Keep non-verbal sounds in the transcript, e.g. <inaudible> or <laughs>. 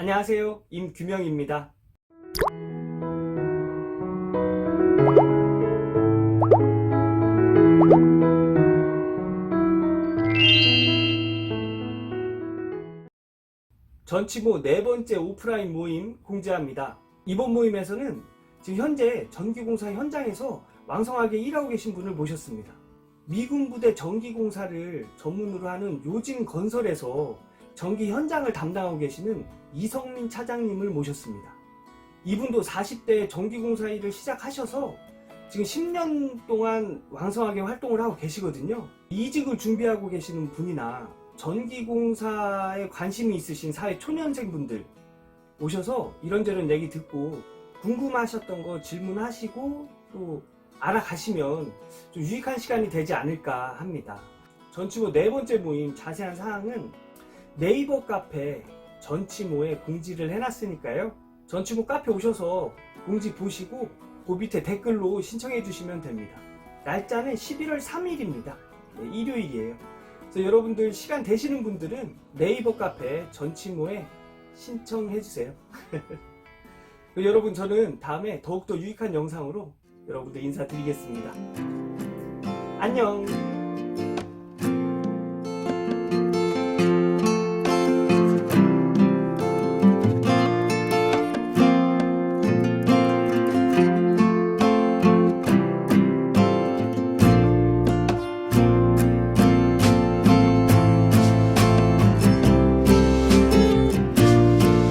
안녕하세요. 임규명입니다. 전치모 네 번째 오프라인 모임 공지합니다. 이번 모임에서는 지금 현재 전기공사 현장에서 왕성하게 일하고 계신 분을 모셨습니다. 미군 부대 전기공사를 전문으로 하는 요진 건설에서 전기 현장을 담당하고 계시는 이성민 차장님을 모셨습니다. 이분도 40대 전기공사 일을 시작하셔서 지금 10년 동안 왕성하게 활동을 하고 계시거든요. 이직을 준비하고 계시는 분이나 전기공사에 관심이 있으신 사회 초년생 분들 오셔서 이런저런 얘기 듣고 궁금하셨던 거 질문하시고 또 알아가시면 좀 유익한 시간이 되지 않을까 합니다. 전치모 네 번째 모임 자세한 사항은 네이버 카페 전치모에 공지를 해놨으니까요. 전치모 카페 오셔서 공지 보시고 그 밑에 댓글로 신청해 주시면 됩니다. 날짜는 11월 3일입니다. 일요일이에요. 그래서 여러분들 시간 되시는 분들은 네이버 카페 전치모에 신청해 주세요. <laughs> 여러분 저는 다음에 더욱더 유익한 영상으로 여러분들 인사드리겠습니다. 안녕.